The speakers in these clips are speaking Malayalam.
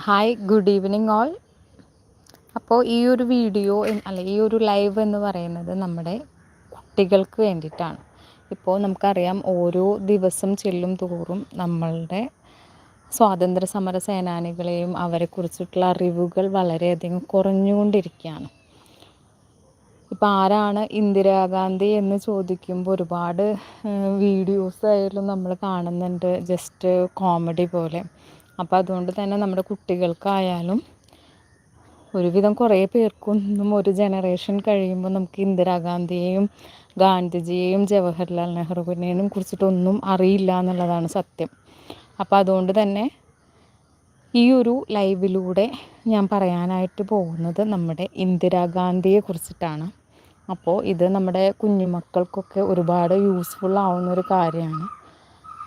ഹായ് ഗുഡ് ഈവനിങ് ഓൾ അപ്പോൾ ഈ ഒരു വീഡിയോ അല്ല ഈ ഒരു ലൈവ് എന്ന് പറയുന്നത് നമ്മുടെ കുട്ടികൾക്ക് വേണ്ടിയിട്ടാണ്. ഇപ്പോൾ നമുക്കറിയാം ഓരോ ദിവസം ചെല്ലും തോറും നമ്മളുടെ സ്വാതന്ത്ര്യ സമര സേനാനികളെയും അവരെക്കുറിച്ചിട്ടുള്ള അറിവുകൾ വളരെയധികം കുറഞ്ഞുകൊണ്ടിരിക്കുകയാണ്. ഇപ്പോൾ ആരാണ് ഇന്ദിരാഗാന്ധി എന്ന് ചോദിക്കുമ്പോൾ ഒരുപാട് വീഡിയോസ് ആയാലും നമ്മൾ കാണുന്നുണ്ട്. ജസ്റ്റ് കോമഡി പോലെ. അപ്പോൾ അതുകൊണ്ട് തന്നെ നമ്മുടെ കുട്ടികൾക്കായാലും ഒരുവിധം കുറേ പേർക്കൊന്നും ഒരു ജനറേഷൻ കഴിയുമ്പോൾ നമുക്ക് ഇന്ദിരാഗാന്ധിയെയും ഗാന്ധിജിയെയും ജവഹർലാൽ നെഹ്റുവിനെയും കുറിച്ചിട്ടൊന്നും അറിയില്ല എന്നുള്ളതാണ് സത്യം. അപ്പോൾ അതുകൊണ്ട് തന്നെ ഈ ഒരു ലൈവിലൂടെ ഞാൻ പറയാനായിട്ട് പോകുന്നത് നമ്മുടെ ഇന്ദിരാഗാന്ധിയെ കുറിച്ചിട്ടാണ്. അപ്പോൾ ഇത് നമ്മുടെ കുഞ്ഞുമക്കൾക്കൊക്കെ ഒരുപാട് യൂസ്ഫുൾ ആവുന്ന ഒരു കാര്യമാണ്.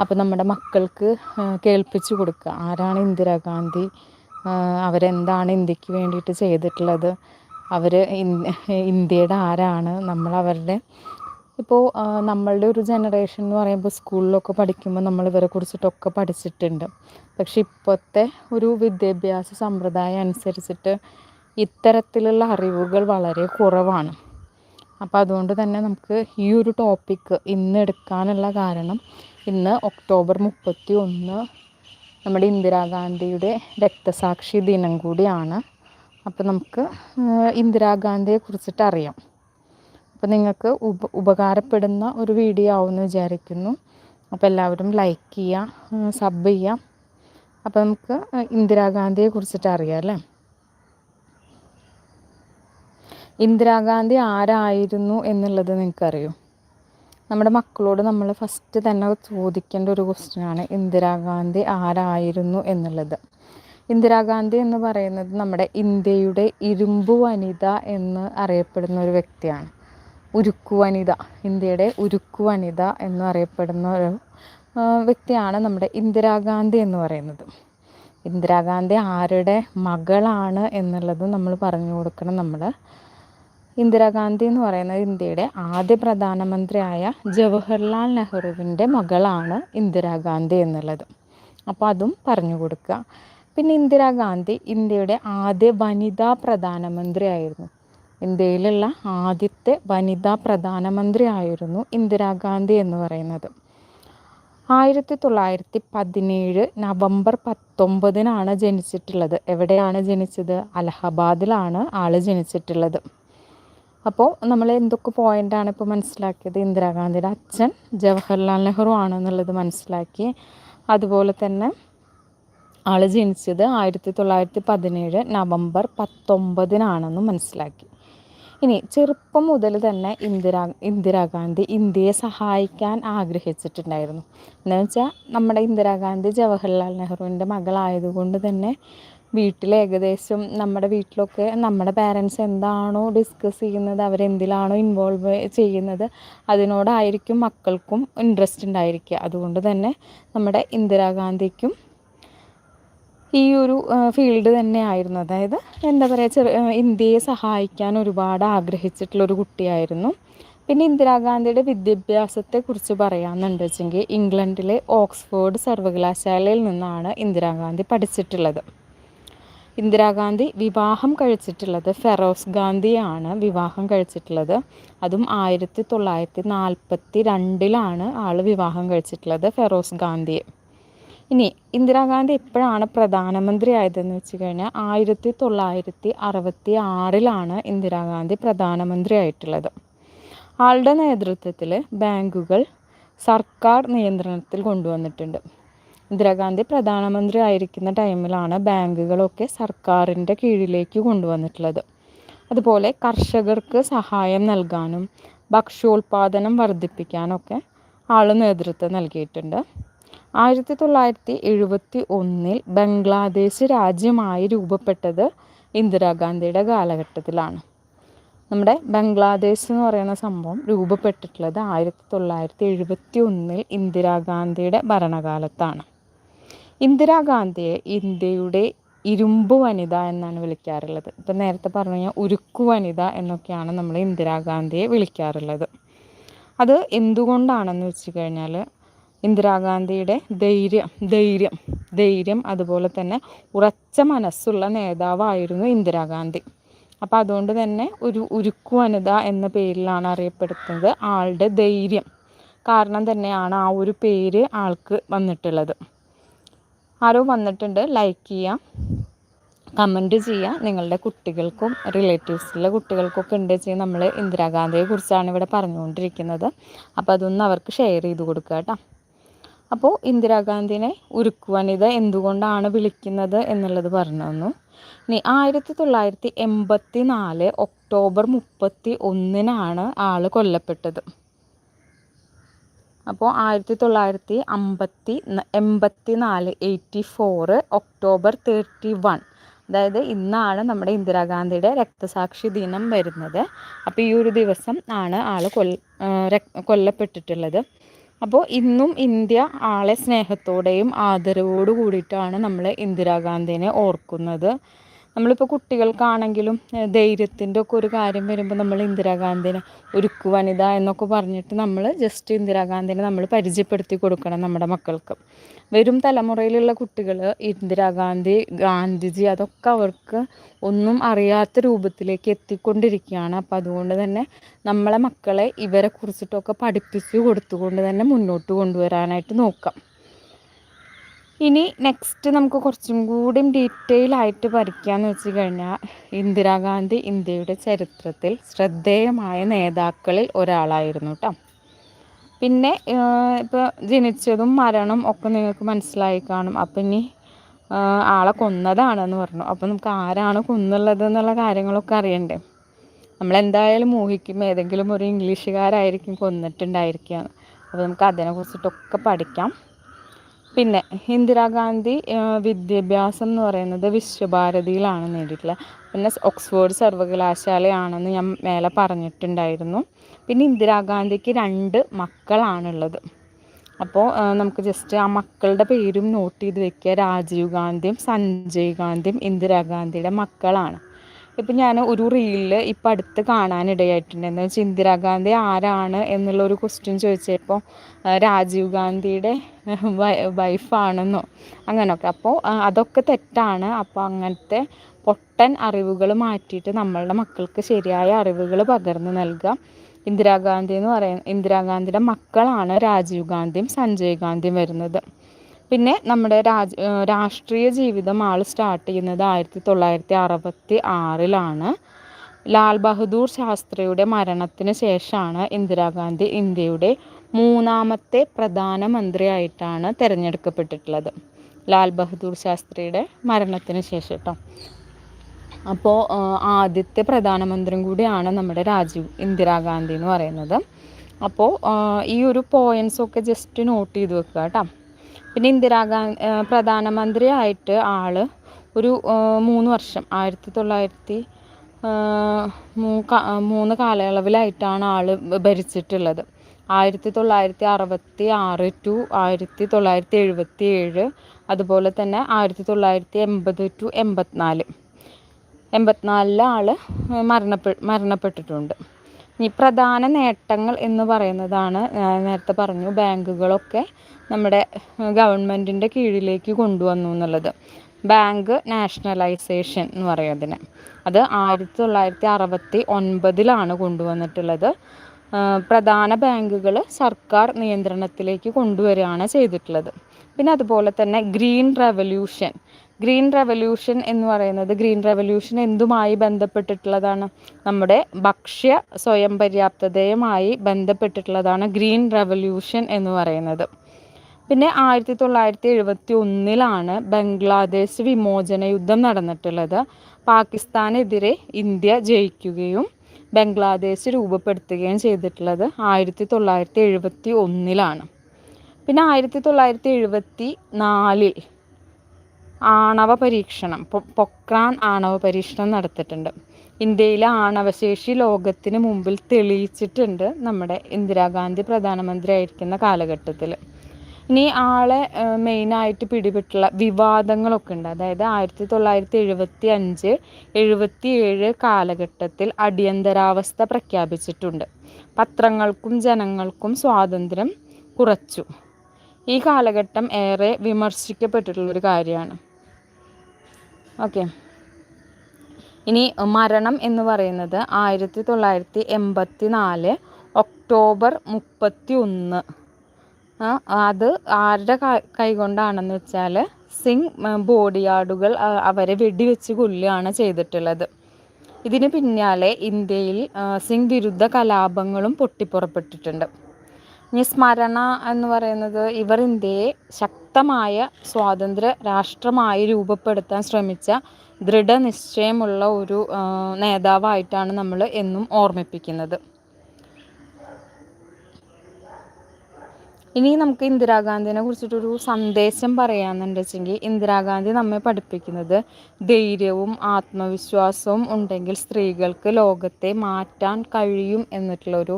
അപ്പോൾ നമ്മുടെ മക്കൾക്ക് കേൾപ്പിച്ചു കൊടുക്കുക ആരാണ് ഇന്ദിരാഗാന്ധി അവരെന്താണ് ഇന്ത്യയ്ക്ക് വേണ്ടിയിട്ട് ചെയ്തിട്ടുള്ളത്? അവർ ഇന്ത്യയുടെ ആരാണ്? നമ്മൾ അവരുടെ ഇപ്പോൾ നമ്മളുടെ ഒരു ജനറേഷൻ എന്ന് പറയുമ്പോൾ സ്കൂളിലൊക്കെ പഠിക്കുമ്പോൾ നമ്മൾ ഇവരെ കുറിച്ചിട്ടൊക്കെ പഠിച്ചിട്ടുണ്ട്. പക്ഷെ ഇപ്പോഴത്തെ ഒരു വിദ്യാഭ്യാസ സമ്പ്രദായം അനുസരിച്ചിട്ട് ഇത്തരത്തിലുള്ള അറിവുകൾ വളരെ കുറവാണ്. അപ്പോൾ അതുകൊണ്ട് തന്നെ നമുക്ക് ഈ ഒരു ടോപ്പിക്ക് ഇന്ന് എടുക്കാനുള്ള കാരണം ഇന്ന് ഒക്ടോബർ മുപ്പത്തി ഒന്ന് നമ്മുടെ ഇന്ദിരാഗാന്ധിയുടെ രക്തസാക്ഷി ദിനം കൂടിയാണ്. അപ്പോൾ നമുക്ക് ഇന്ദിരാഗാന്ധിയെ കുറിച്ചിട്ട് അറിയാം. അപ്പോൾ നിങ്ങൾക്ക് ഉപ ഉപകാരപ്പെടുന്ന ഒരു വീഡിയോ ആവുമെന്ന് വിചാരിക്കുന്നു. അപ്പോൾ എല്ലാവരും ലൈക്ക് ചെയ്യുക സബ് ചെയ്യുക അപ്പോൾ നമുക്ക് ഇന്ദിരാഗാന്ധിയെ കുറിച്ചിട്ട് അറിയാം അല്ലേ? ഇന്ദിരാഗാന്ധി ആരായിരുന്നു എന്നുള്ളത് നിങ്ങൾക്കറിയോ? നമ്മുടെ മക്കളോട് നമ്മൾ ഫസ്റ്റ് തന്നെ ചോദിക്കേണ്ട ഒരു ക്വസ്റ്റ്യനാണ് ഇന്ദിരാഗാന്ധി ആരായിരുന്നു എന്നുള്ളത്. ഇന്ദിരാഗാന്ധി എന്ന് പറയുന്നത് നമ്മുടെ ഇന്ത്യയുടെ ഇരുമ്പ് വനിത എന്ന് അറിയപ്പെടുന്ന ഒരു വ്യക്തിയാണ്. ഉരുക്കു വനിത ഇന്ത്യയുടെ ഉരുക്കു വനിത എന്ന് അറിയപ്പെടുന്ന ഒരു വ്യക്തിയാണ് നമ്മുടെ ഇന്ദിരാഗാന്ധി എന്ന് പറയുന്നത്. ഇന്ദിരാഗാന്ധി ആരുടെ മകളാണ് എന്നുള്ളത് നമ്മൾ പറഞ്ഞു കൊടുക്കണം. നമ്മൾ ഇന്ദിരാഗാന്ധി എന്ന് പറയുന്നത് ഇന്ത്യയുടെ ആദ്യ പ്രധാനമന്ത്രിയായ ജവഹർലാൽ നെഹ്റുവിന്റെ മകളാണ് ഇന്ദിരാഗാന്ധി എന്നുള്ളത്. അപ്പോൾ അതും പറഞ്ഞു കൊടുക്കുക. പിന്നെ ഇന്ദിരാഗാന്ധി ഇന്ത്യയുടെ ആദ്യ വനിതാ പ്രധാനമന്ത്രിയായിരുന്നു. ഇന്ത്യയിലുള്ള ആദ്യത്തെ വനിതാ പ്രധാനമന്ത്രിയായിരുന്നു ഇന്ദിരാഗാന്ധി എന്ന് പറയുന്നത്. ആയിരത്തി തൊള്ളായിരത്തി പതിനേഴ് നവംബർ പത്തൊമ്പതിനാണ് ജനിച്ചിട്ടുള്ളത്. എവിടെയാണ് ജനിച്ചത്? അലഹബാദിലാണ് ആൾ ജനിച്ചിട്ടുള്ളത്. അപ്പോൾ നമ്മൾ എന്തൊക്കെ പോയിന്റാണ് ഇപ്പോൾ മനസ്സിലാക്കിയത്? ഇന്ദിരാഗാന്ധിയുടെ അച്ഛൻ ജവഹർലാൽ നെഹ്റു ആണെന്നുള്ളത് മനസ്സിലാക്കി. അതുപോലെ തന്നെ ആൾ ജനിച്ചത് ആയിരത്തി തൊള്ളായിരത്തി പതിനേഴ് നവംബർ പത്തൊമ്പതിനാണെന്ന് മനസ്സിലാക്കി. ഇനി ചെറുപ്പം മുതൽ തന്നെ ഇന്ദിരാ ഇന്ദിരാഗാന്ധി ഇന്ത്യയെ സഹായിക്കാൻ ആഗ്രഹിച്ചിട്ടുണ്ടായിരുന്നു. എന്താണെന്ന് വെച്ചാൽ നമ്മുടെ ഇന്ദിരാഗാന്ധി ജവഹർലാൽ നെഹ്റുവിന്റെ മകളായതുകൊണ്ട് തന്നെ വീട്ടിൽ ഏകദേശം നമ്മുടെ വീട്ടിലൊക്കെ നമ്മുടെ പാരൻസ് എന്താണോ ഡിസ്കസ് ചെയ്യുന്നത് അവരെന്തിലാണോ ഇൻവോൾവ് ചെയ്യുന്നത് അതിനോടായിരിക്കും മക്കൾക്കും ഇൻട്രസ്റ്റ് ഉണ്ടായിരിക്കുക. അതുകൊണ്ട് തന്നെ നമ്മുടെ ഇന്ദിരാഗാന്ധിക്കും ഈ ഒരു ഫീൽഡ് തന്നെയായിരുന്നു അതായത് എന്താ പറയുക ചെറു ഇന്ത്യയെ സഹായിക്കാൻ ഒരുപാട് ആഗ്രഹിച്ചിട്ടുള്ളൊരു കുട്ടിയായിരുന്നു. പിന്നെ ഇന്ദിരാഗാന്ധിയുടെ വിദ്യാഭ്യാസത്തെക്കുറിച്ച് പറയാമെന്നുണ്ട് വെച്ചെങ്കിൽ ഇംഗ്ലണ്ടിലെ ഓക്സ്ഫോർഡ് സർവകലാശാലയിൽ നിന്നാണ് ഇന്ദിരാഗാന്ധി പഠിച്ചിട്ടുള്ളത്. ഇന്ദിരാഗാന്ധി വിവാഹം കഴിച്ചിട്ടുള്ളത് ഫെറോസ് ഗാന്ധിയാണ് വിവാഹം കഴിച്ചിട്ടുള്ളത്. അതും ആയിരത്തി തൊള്ളായിരത്തി നാൽപ്പത്തി രണ്ടിലാണ് ആൾ വിവാഹം കഴിച്ചിട്ടുള്ളത് ഫെറോസ് ഗാന്ധിയെ. ഇനി ഇന്ദിരാഗാന്ധി എപ്പോഴാണ് പ്രധാനമന്ത്രി ആയതെന്ന് വെച്ച് കഴിഞ്ഞാൽ ആയിരത്തി തൊള്ളായിരത്തി അറുപത്തി ആറിലാണ് ഇന്ദിരാഗാന്ധി പ്രധാനമന്ത്രി ആയിട്ടുള്ളത് ആളുടെ നേതൃത്വത്തിൽ ബാങ്കുകൾ സർക്കാർ നിയന്ത്രണത്തിൽ കൊണ്ടുവന്നിട്ടുണ്ട്. ഇന്ദിരാഗാന്ധി പ്രധാനമന്ത്രി ആയിരിക്കുന്ന ടൈമിലാണ് ബാങ്കുകളൊക്കെ സർക്കാരിന്റെ കീഴിലേക്ക് കൊണ്ടുവന്നിട്ടുള്ളത്. അതുപോലെ കർഷകർക്ക് സഹായം നൽകാനും ഭക്ഷ്യോൽപാദനം വർദ്ധിപ്പിക്കാനൊക്കെ ആൾ നേതൃത്വം നൽകിയിട്ടുണ്ട്. ആയിരത്തി തൊള്ളായിരത്തി എഴുപത്തി ഒന്നിൽ ബംഗ്ലാദേശ് രാജ്യമായി രൂപപ്പെട്ടത് ഇന്ദിരാഗാന്ധിയുടെ കാലഘട്ടത്തിലാണ്. നമ്മുടെ ബംഗ്ലാദേശ് എന്ന് പറയുന്ന സംഭവം രൂപപ്പെട്ടിട്ടുള്ളത് ആയിരത്തി തൊള്ളായിരത്തി എഴുപത്തി ഒന്നിൽ ഇന്ദിരാഗാന്ധിയുടെ ഭരണകാലത്താണ്. ഇന്ദിരാഗാന്ധിയെ ഇന്ത്യയുടെ ഇരുമ്പ് വനിത എന്നാണ് വിളിക്കാറുള്ളത്. ഇപ്പം നേരത്തെ പറഞ്ഞു കഴിഞ്ഞാൽ ഉരുക്കു വനിത എന്നൊക്കെയാണ് നമ്മൾ ഇന്ദിരാഗാന്ധിയെ വിളിക്കാറുള്ളത്. അത് എന്തുകൊണ്ടാണെന്ന് വെച്ച് കഴിഞ്ഞാൽ ഇന്ദിരാഗാന്ധിയുടെ ധൈര്യം ധൈര്യം ധൈര്യം അതുപോലെ തന്നെ ഉറച്ച മനസ്സുള്ള നേതാവായിരുന്നു ഇന്ദിരാഗാന്ധി. അപ്പോൾ അതുകൊണ്ട് തന്നെ ഒരു ഉരുക്കു വനിത എന്ന പേരിലാണ് അറിയപ്പെടുന്നത് ആളുടെ ധൈര്യം. കാരണം തന്നെയാണ് ആ ഒരു പേര് ആൾക്ക് വന്നിട്ടുള്ളത്. ആരോ വന്നിട്ടുണ്ട്. ലൈക്ക് ചെയ്യാം. കമന്റ് ചെയ്യുക നിങ്ങളുടെ കുട്ടികൾക്കും റിലേറ്റീവ്സിലെ കുട്ടികൾക്കൊക്കെ ഉണ്ട് വെച്ചാൽ നമ്മൾ ഇന്ദിരാഗാന്ധിയെ കുറിച്ചാണ് ഇവിടെ പറഞ്ഞുകൊണ്ടിരിക്കുന്നത്. അപ്പോൾ അതൊന്ന് അവർക്ക് ഷെയർ ചെയ്ത് കൊടുക്കുക കേട്ടോ. അപ്പോൾ ഇന്ദിരാഗാന്ധിനെ ഉരുക്കു വനിത എന്തുകൊണ്ടാണ് വിളിക്കുന്നത് എന്നുള്ളത് പറഞ്ഞു തന്നു. ഇനി ആയിരത്തി തൊള്ളായിരത്തി എൺപത്തി നാല് ഒക്ടോബർ മുപ്പത്തി ഒന്നിനാണ് ആൾ കൊല്ലപ്പെട്ടത്. അപ്പോൾ ആയിരത്തി തൊള്ളായിരത്തി അമ്പത്തി എൺപത്തി നാല് eighty four October thirty one അതായത് ഇന്നാണ് നമ്മുടെ ഇന്ദിരാഗാന്ധിയുടെ രക്തസാക്ഷി ദിനം വരുന്നത്. അപ്പോൾ ഈ ഒരു ദിവസം ആണ് ആൾ കൊല്ല കൊല്ലപ്പെട്ടിട്ടുള്ളത്. അപ്പോൾ ഇന്നും ഇന്ത്യ ആളെ സ്നേഹത്തോടെയും ആദരവോടു കൂടിയിട്ടാണ് നമ്മൾ ഇന്ദിരാഗാന്ധിനെ ഓർക്കുന്നത്. നമ്മളിപ്പോൾ കുട്ടികൾക്കാണെങ്കിലും ധൈര്യത്തിന്റെ ഒക്കെ ഒരു കാര്യം വരുമ്പോൾ നമ്മൾ ഇന്ദിരാഗാന്ധിനെ ഒരുക്കു വനിത എന്നൊക്കെ പറഞ്ഞിട്ട് നമ്മൾ ജസ്റ്റ് ഇന്ദിരാഗാന്ധിനെ നമ്മൾ പരിചയപ്പെടുത്തി കൊടുക്കണം നമ്മുടെ മക്കൾക്ക്. വരും തലമുറയിലുള്ള കുട്ടികൾ ഇന്ദിരാഗാന്ധി ഗാന്ധിജി അതൊക്കെ അവർക്ക് ഒന്നും അറിയാത്ത രൂപത്തിലേക്ക് എത്തിക്കൊണ്ടിരിക്കുകയാണ്. അപ്പോൾ അതുകൊണ്ട് തന്നെ നമ്മളെ മക്കളെ ഇവരെ കുറിച്ചിട്ടൊക്കെ പഠിപ്പിച്ചു കൊടുത്തുകൊണ്ട് തന്നെ മുന്നോട്ട് കൊണ്ടുവരാനായിട്ട് നോക്കാം. ഇനി നെക്സ്റ്റ് നമുക്ക് കുറച്ചും കൂടി ഡീറ്റെയിൽ ആയിട്ട് പഠിക്കാമെന്ന് വെച്ച് കഴിഞ്ഞാൽ ഇന്ദിരാഗാന്ധി ഇന്ത്യയുടെ ചരിത്രത്തിൽ ശ്രദ്ധേയമായ നേതാക്കളിൽ ഒരാളായിരുന്നു കേട്ടോ പിന്നെ ഇപ്പോൾ ജനിച്ചതും മരണം ഒക്കെ നിങ്ങൾക്ക് മനസ്സിലായി കാണും. അപ്പം ഇനി ആളെ കൊന്നതാണെന്ന് പറഞ്ഞു. അപ്പം നമുക്ക് ആരാണ് കൊന്നുള്ളത് എന്നുള്ള കാര്യങ്ങളൊക്കെ അറിയണ്ടേ. നമ്മളെന്തായാലും ഊഹിക്കും ഏതെങ്കിലും ഒരു ഇംഗ്ലീഷുകാരായിരിക്കും കൊന്നിട്ടുണ്ടായിരിക്കുക അപ്പോൾ നമുക്ക് അതിനെക്കുറിച്ചിട്ടൊക്കെ പഠിക്കാം. പിന്നെ ഇന്ദിരാഗാന്ധി വിദ്യാഭ്യാസം എന്ന് പറയുന്നത് വിശ്വഭാരതിയിലാണ് നേടിയിട്ടുള്ളത്. പിന്നെ ഓക്സ്ഫോർഡ് സർവകലാശാലയാണെന്ന് ഞാൻ മേലെ പറഞ്ഞിട്ടുണ്ടായിരുന്നു. പിന്നെ ഇന്ദിരാഗാന്ധിക്ക് രണ്ട് മക്കളാണുള്ളത്. അപ്പോൾ നമുക്ക് ജസ്റ്റ് ആ മക്കളുടെ പേരും നോട്ട് ചെയ്ത് വെക്കുക. രാജീവ് ഗാന്ധിയും സഞ്ജയ് ഗാന്ധിയും ഇന്ദിരാഗാന്ധിയുടെ മക്കളാണ്. ഇപ്പം ഞാൻ ഒരു റീലിൽ ഇപ്പം അടുത്ത് കാണാനിടയായിട്ടുണ്ട്. വെച്ചാൽ ഇന്ദിരാഗാന്ധി ആരാണ് എന്നുള്ള ഒരു ക്വസ്റ്റ്യൻ ചോദിച്ചപ്പോൾ രാജീവ് ഗാന്ധിയുടെ വൈഫാണെന്നോ അങ്ങനെയൊക്കെ അപ്പോൾ അതൊക്കെ തെറ്റാണ്. അപ്പോൾ അങ്ങനത്തെ പൊട്ടൻ അറിവുകൾ മാറ്റിയിട്ട് നമ്മളുടെ മക്കൾക്ക് ശരിയായ അറിവുകൾ പകർന്നു നൽകുക ഇന്ദിരാഗാന്ധി എന്ന് പറയുന്ന ഇന്ദിരാഗാന്ധിയുടെ മക്കളാണ് രാജീവ് ഗാന്ധിയും സഞ്ജയ് ഗാന്ധിയും വരുന്നത്. പിന്നെ നമ്മുടെ രാജ രാഷ്ട്രീയ ജീവിതം ആൾ സ്റ്റാർട്ട് ചെയ്യുന്നത് ആയിരത്തി തൊള്ളായിരത്തി അറുപത്തി ആറിലാണ് ലാൽ ബഹദൂർ ശാസ്ത്രിയുടെ മരണത്തിന് ശേഷമാണ് ഇന്ദിരാഗാന്ധി ഇന്ത്യയുടെ മൂന്നാമത്തെ പ്രധാനമന്ത്രിയായിട്ടാണ് തിരഞ്ഞെടുക്കപ്പെട്ടിട്ടുള്ളത്. ലാൽ ബഹദൂർ ശാസ്ത്രിയുടെ മരണത്തിന് ശേഷം കേട്ടോ അപ്പോൾ ആദ്യത്തെ പ്രധാനമന്ത്രിയും കൂടിയാണ് നമ്മുടെ രാജീവ് ഇന്ദിരാഗാന്ധി എന്ന് പറയുന്നത്. അപ്പോൾ ഈ ഒരു പോയിൻസൊക്കെ ജസ്റ്റ് നോട്ട് ചെയ്ത് വെക്കുക കേട്ടോ പിന്നെ ഇന്ദിരാഗാന്ധി പ്രധാനമന്ത്രിയായിട്ട് ആൾ ഒരു മൂന്ന് വർഷം ആയിരത്തി തൊള്ളായിരത്തി മൂന്ന് കാലയളവിലായിട്ടാണ് ആൾ ഭരിച്ചിട്ടുള്ളത്. ആയിരത്തി തൊള്ളായിരത്തി അറുപത്തി ആറ് ടു ആയിരത്തി തൊള്ളായിരത്തി എഴുപത്തി ഏഴ് അതുപോലെ തന്നെ ആയിരത്തി തൊള്ളായിരത്തി എൺപത് ടു എൺപത്തിനാല്. എൺപത്തിനാലിൽ ആൾ മരണപ്പെ മരണപ്പെട്ടിട്ടുണ്ട്. ഈ പ്രധാന നേട്ടങ്ങൾ എന്ന് പറയുന്നതാണ് നേരത്തെ പറഞ്ഞു ബാങ്കുകളൊക്കെ നമ്മുടെ ഗവൺമെന്റിന്റെ കീഴിലേക്ക് കൊണ്ടുവന്നു എന്നുള്ളത്. ബാങ്ക് നാഷണലൈസേഷൻ എന്ന് പറയും അതിന്. അത് ആയിരത്തി തൊള്ളായിരത്തി അറുപത്തി ഒൻപതിലാണ് കൊണ്ടുവന്നിട്ടുള്ളത് പ്രധാന ബാങ്കുകൾ സർക്കാർ നിയന്ത്രണത്തിലേക്ക് കൊണ്ടുവരികയാണ് ചെയ്തിട്ടുള്ളത്. പിന്നെ അതുപോലെ തന്നെ ഗ്രീൻ റെവല്യൂഷൻ ഗ്രീൻ റെവല്യൂഷൻ എന്ന് പറയുന്നത് ഗ്രീൻ റെവല്യൂഷൻ എന്തുമായി ബന്ധപ്പെട്ടിട്ടുള്ളതാണ്? നമ്മുടെ ഭക്ഷ്യ സ്വയം പര്യാപ്തതയുമായി ബന്ധപ്പെട്ടിട്ടുള്ളതാണ് ഗ്രീൻ റെവല്യൂഷൻ എന്ന് പറയുന്നത്. പിന്നെ ആയിരത്തി തൊള്ളായിരത്തി എഴുപത്തി ഒന്നിലാണ് ബംഗ്ലാദേശ് വിമോചന യുദ്ധം നടന്നിട്ടുള്ളത്. പാകിസ്ഥാനെതിരെ ഇന്ത്യ ജയിക്കുകയും ബംഗ്ലാദേശ് രൂപപ്പെടുത്തുകയും ചെയ്തിട്ടുള്ളത് ആയിരത്തി തൊള്ളായിരത്തി എഴുപത്തി ഒന്നിലാണ് പിന്നെ ആയിരത്തി തൊള്ളായിരത്തി എഴുപത്തി നാലിൽ ആണവ പരീക്ഷണം പൊക്രാൻ ആണവ പരീക്ഷണം നടത്തിയിട്ടുണ്ട്. ഇന്ത്യയിലെ ആണവശേഷി ലോകത്തിന് മുമ്പിൽ തെളിയിച്ചിട്ടുണ്ട് നമ്മുടെ ഇന്ദിരാഗാന്ധി പ്രധാനമന്ത്രി ആയിരിക്കുന്ന കാലഘട്ടത്തിൽ. ഇനി ആളെ മെയിനായിട്ട് പിടിപെട്ടുള്ള വിവാദങ്ങളൊക്കെ ഉണ്ട്. അതായത് ആയിരത്തി തൊള്ളായിരത്തി എഴുപത്തി അഞ്ച് എഴുപത്തി ഏഴ് കാലഘട്ടത്തിൽ അടിയന്തരാവസ്ഥ പ്രഖ്യാപിച്ചിട്ടുണ്ട്. പത്രങ്ങൾക്കും ജനങ്ങൾക്കും സ്വാതന്ത്ര്യം കുറച്ചു. ഈ കാലഘട്ടം ഏറെ വിമർശിക്കപ്പെട്ടിട്ടുള്ളൊരു കാര്യമാണ്. ഓക്കെ. ഇനി മരണം എന്ന് പറയുന്നത് ആയിരത്തി തൊള്ളായിരത്തി എൺപത്തി നാല് ഒക്ടോബർ മുപ്പത്തി ഒന്ന് അത് ആരുടെ കൈകൊണ്ടാണെന്ന് വെച്ചാൽ സിംഗ് ബോഡിയാർഡുകൾ അവരെ വെടിവെച്ച് കൊല്ലുകയാണ് ചെയ്തിട്ടുള്ളത്. ഇതിന് പിന്നാലെ ഇന്ത്യയിൽ സിംഗ് വിരുദ്ധ കലാപങ്ങളും പൊട്ടിപ്പുറപ്പെട്ടിട്ടുണ്ട്. ഇനി സ്മരണ എന്ന് പറയുന്നത് ഇവർ ഇന്ത്യയെ ശക്തമായ സ്വാതന്ത്ര്യ രാഷ്ട്രമായി രൂപപ്പെടുത്താൻ ശ്രമിച്ച ദൃഢനിശ്ചയമുള്ള ഒരു നേതാവായിട്ടാണ് നമ്മൾ എന്നും ഓർമ്മിപ്പിക്കുന്നത്. ഇനി നമുക്ക് ഇന്ദിരാഗാന്ധിനെ കുറിച്ചിട്ടൊരു സന്ദേശം പറയാമെന്നുണ്ട് വെച്ചെങ്കിൽ ഇന്ദിരാഗാന്ധി നമ്മെ പഠിപ്പിക്കുന്നത് ധൈര്യവും ആത്മവിശ്വാസവും ഉണ്ടെങ്കിൽ സ്ത്രീകൾക്ക് ലോകത്തെ മാറ്റാൻ കഴിയും എന്നിട്ടുള്ളൊരു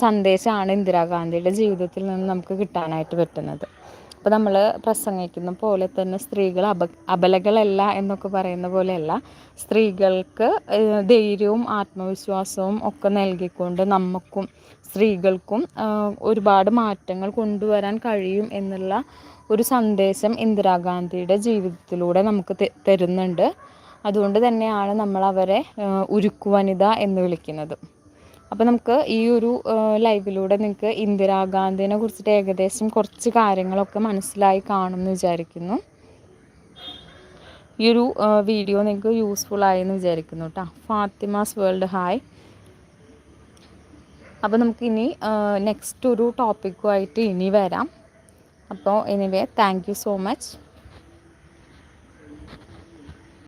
സന്ദേശമാണ് ഇന്ദിരാഗാന്ധിയുടെ ജീവിതത്തിൽ നിന്ന് നമുക്ക് കിട്ടാനായിട്ട് പറ്റുന്നത്. അപ്പോൾ നമ്മൾ പ്രസംഗിക്കുന്ന പോലെ തന്നെ സ്ത്രീകൾ അപ അബലകളല്ല എന്നൊക്കെ പറയുന്ന പോലെയല്ല. സ്ത്രീകൾക്ക് ധൈര്യവും ആത്മവിശ്വാസവും ഒക്കെ നൽകിക്കൊണ്ട് നമുക്കും സ്ത്രീകൾക്കും ഒരുപാട് മാറ്റങ്ങൾ കൊണ്ടുവരാൻ കഴിയും എന്നുള്ള ഒരു സന്ദേശം ഇന്ദിരാഗാന്ധിയുടെ ജീവിതത്തിലൂടെ നമുക്ക് തരുന്നുണ്ട്. അതുകൊണ്ട് തന്നെയാണ് നമ്മൾ അവരെ ഉരുക്കുവനിത എന്ന് വിളിക്കുന്നത്. അപ്പോൾ നമുക്ക് ഈ ഒരു ലൈവിലൂടെ നിങ്ങൾക്ക് ഇന്ദിരാഗാന്ധിനെ കുറിച്ചിട്ട് ഏകദേശം കുറച്ച് കാര്യങ്ങളൊക്കെ മനസ്സിലായി കാണുമെന്ന് വിചാരിക്കുന്നു. ഈ ഒരു വീഡിയോ നിങ്ങൾക്ക് യൂസ്ഫുൾ ആയി എന്ന് വിചാരിക്കുന്നു കേട്ടോ ഫാത്തിമാസ് വേൾഡ് ഹായ്. അപ്പോൾ നമുക്ക് ഇനി നെക്സ്റ്റ് ഒരു ടോപ്പിക്കുമായിട്ട് ഇനി വരാം. അപ്പോൾ എനിവേ താങ്ക് സോ മച്ച്